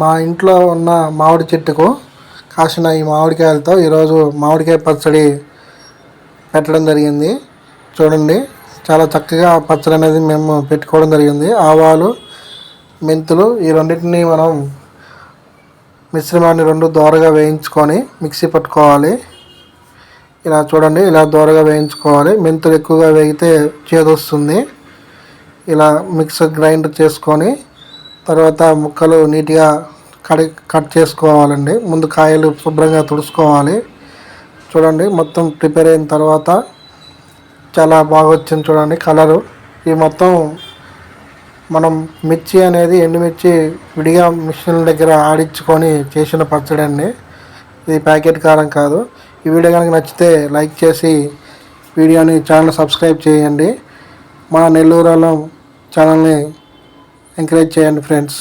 మా ఇంట్లో ఉన్న మామిడి చెట్టుకు కాసిన ఈ మామిడికాయలతో ఈరోజు మామిడికాయ పచ్చడి పెట్టడం జరిగింది. చూడండి చాలా చక్కగా పచ్చడి అనేది మేము పెట్టుకోవడం జరిగింది. ఆవాలు మెంతులు ఈ రెండింటిని మనం మిశ్రమాన్ని రెండు దోరగా వేయించుకొని మిక్సీ పట్టుకోవాలి. ఇలా చూడండి ఇలా దోరగా వేయించుకోవాలి. మెంతులు ఎక్కువగా వేగితే చేదొస్తుంది. ఇలా మిక్సర్ గ్రైండ్ చేసుకొని తర్వాత ముక్కలు నీట్గా కడి కట్ చేసుకోవాలండి. ముందు కాయలు శుభ్రంగా తుడుచుకోవాలి. చూడండి మొత్తం ప్రిపేర్ అయిన తర్వాత చాలా బాగా వచ్చింది చూడండి కలరు. ఈ మొత్తం మనం మిర్చి అనేది ఎండుమిర్చి విడిగా మిషన్ దగ్గర ఆడించుకొని చేసిన పచ్చడి అండి. ఇది ప్యాకెట్ కారం కాదు. ఈ వీడియో కనుక నచ్చితే లైక్ చేసి వీడియోని ఛానల్ సబ్స్క్రైబ్ చేయండి. మా నెల్లూరులో ఛానల్ని ఎంకరేజ్ చేయండి ఫ్రెండ్స్